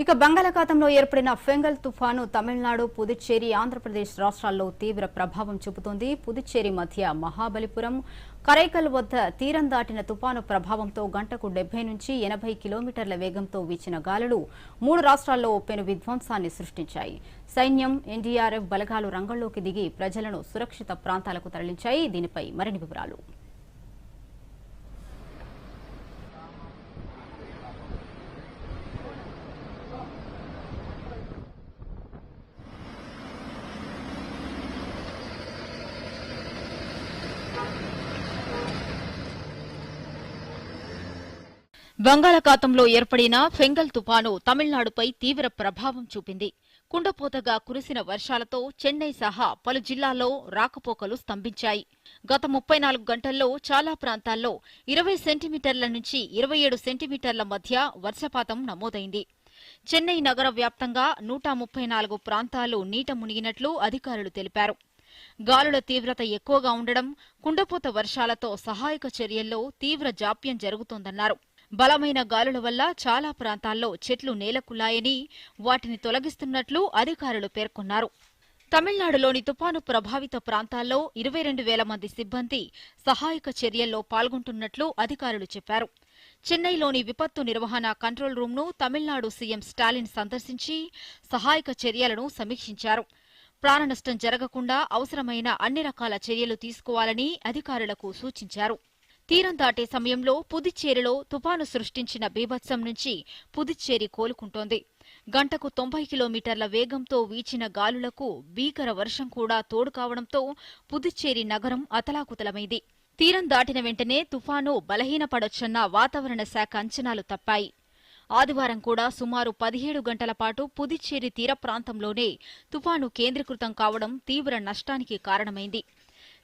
ఇక బంగాళాఖాతంలో ఏర్పడిన ఫెంగల్ తుఫాను తమిళనాడు పుదుచ్చేరి ఆంధ్రప్రదేశ్ రాష్ట్రాల్లో తీవ్ర ప్రభావం చూపుతోంది. పుదుచ్చేరి మధ్య మహాబలిపురం కరైకల్ వద్ద తీరం దాటిన తుపాను ప్రభావంతో గంటకు డెబ్బై నుంచి ఎనభై కిలోమీటర్ల వేగంతో వీచిన గాలులు మూడు రాష్ట్రాల్లో పెను విధ్వంసాన్ని సృష్టించాయి. సైన్యం ఎన్డీఆర్ఎఫ్ బలగాలు రంగంలోకి దిగి ప్రజలను సురక్షిత ప్రాంతాలకు తరలించాయి. దీనిపై మరిన్ని వివరాలు. బంగాళాఖాతంలో ఏర్పడిన ఫెంగల్ తుపాను తమిళనాడుపై తీవ్ర ప్రభావం చూపింది. కుండపోతగా కురిసిన వర్షాలతో చెన్నై సహా పలు జిల్లాల్లో రాకపోకలు స్తంభించాయి. గత ముప్పై నాలుగు గంటల్లో చాలా ప్రాంతాల్లో ఇరవై సెంటీమీటర్ల నుంచి ఇరవై ఏడు సెంటీమీటర్ల మధ్య వర్షపాతం నమోదైంది. చెన్నై నగర వ్యాప్తంగా నూట ముప్పై నాలుగు ప్రాంతాలు నీట మునిగినట్లు అధికారులు తెలిపారు. గాలుల తీవ్రత ఎక్కువగా ఉండడం కుండపోత వర్షాలతో సహాయక చర్యల్లో తీవ్ర జాప్యం జరుగుతోందన్నారు. బలమైన గాలుల వల్ల చాలా ప్రాంతాల్లో చెట్లు నేలకుల్లాయని వాటిని తొలగిస్తున్నట్లు అధికారులు పేర్కొన్నారు. తమిళనాడులోని తుపాను ప్రభావిత ప్రాంతాల్లో ఇరవై రెండు వేల మంది సిబ్బంది సహాయక చర్యల్లో పాల్గొంటున్నట్లు అధికారులు చెప్పారు. చెన్నైలోని విపత్తు నిర్వహణ కంట్రోల్ రూంను తమిళనాడు సీఎం స్టాలిన్ సందర్శించి సహాయక చర్యలను సమీక్షించారు. ప్రాణనష్టం జరగకుండా అవసరమైన అన్ని రకాల చర్యలు తీసుకోవాలని అధికారులకు సూచించారు. తీరం దాటే సమయంలో పుదుచ్చేరిలో తుపాను సృష్టించిన బీభత్సం నుంచి పుదుచ్చేరి కోలుకుంటోంది. గంటకు తొంభై కిలోమీటర్ల వేగంతో వీచిన గాలులకు భీకర వర్షం కూడా తోడు కావడంతో పుదుచ్చేరి నగరం అతలాకుతలమైంది. తీరం దాటిన వెంటనే తుఫాను బలహీనపడొచ్చన్న వాతావరణ శాఖ అంచనాలు తప్పాయి. ఆదివారం కూడా సుమారు పదిహేడు గంటల పాటు పుదుచ్చేరి తీర ప్రాంతంలోనే తుఫాను కేంద్రీకృతం కావడం తీవ్ర నష్టానికి కారణమైంది.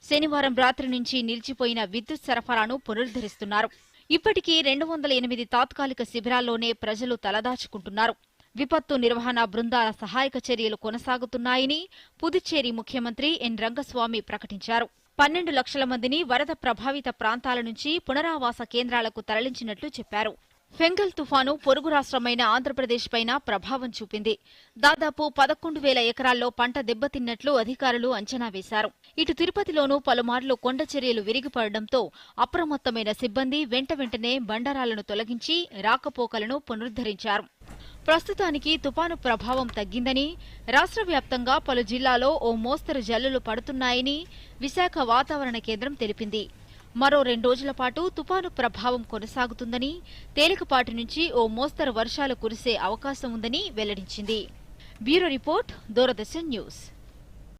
శనివారం రాత్రి నుంచి నిలిచిపోయిన విద్యుత్ సరఫరాను పునరుద్ధరిస్తున్నారు. ఇప్పటికీ రెండు వందల ఎనిమిది తాత్కాలిక శిబిరాల్లోనే ప్రజలు తలదాచుకుంటున్నారు. విపత్తు నిర్వహణ బృందాల సహాయక చర్యలు కొనసాగుతున్నాయని పుదుచ్చేరి ముఖ్యమంత్రి ఎన్ రంగస్వామి ప్రకటించారు. పన్నెండు లక్షల మందిని వరద ప్రభావిత ప్రాంతాల నుంచి పునరావాస కేంద్రాలకు తరలించినట్లు చెప్పారు. ఫెంగల్ తుఫాను పొరుగు రాష్ట్రమైన ఆంధ్రప్రదేశ్ పైన ప్రభావం చూపింది. దాదాపు పదకొండు వేల ఎకరాల్లో పంట దెబ్బతిన్నట్లు అధికారులు అంచనా వేశారు. ఇటు తిరుపతిలోనూ పలుమార్లు కొండ చర్యలు విరిగిపడడంతో అప్రమత్తమైన సిబ్బంది వెంట వెంటనే బండరాలను తొలగించి రాకపోకలను పునరుద్ధరించారు. ప్రస్తుతానికి తుపాను ప్రభావం తగ్గిందని రాష్ట్ర వ్యాప్తంగా పలు జిల్లాలో ఓ మోస్తరు జల్లులు పడుతున్నాయని విశాఖ వాతావరణ కేంద్రం తెలిపింది. మరో రెండు రోజుల పాటు తుపాను ప్రభావం కొనసాగుతుందని తేలికపాటి నుంచి ఓ మోస్తరు వర్షాలు కురిసే అవకాశం ఉందని వెల్లడించింది. Bureau report Doordarshan news.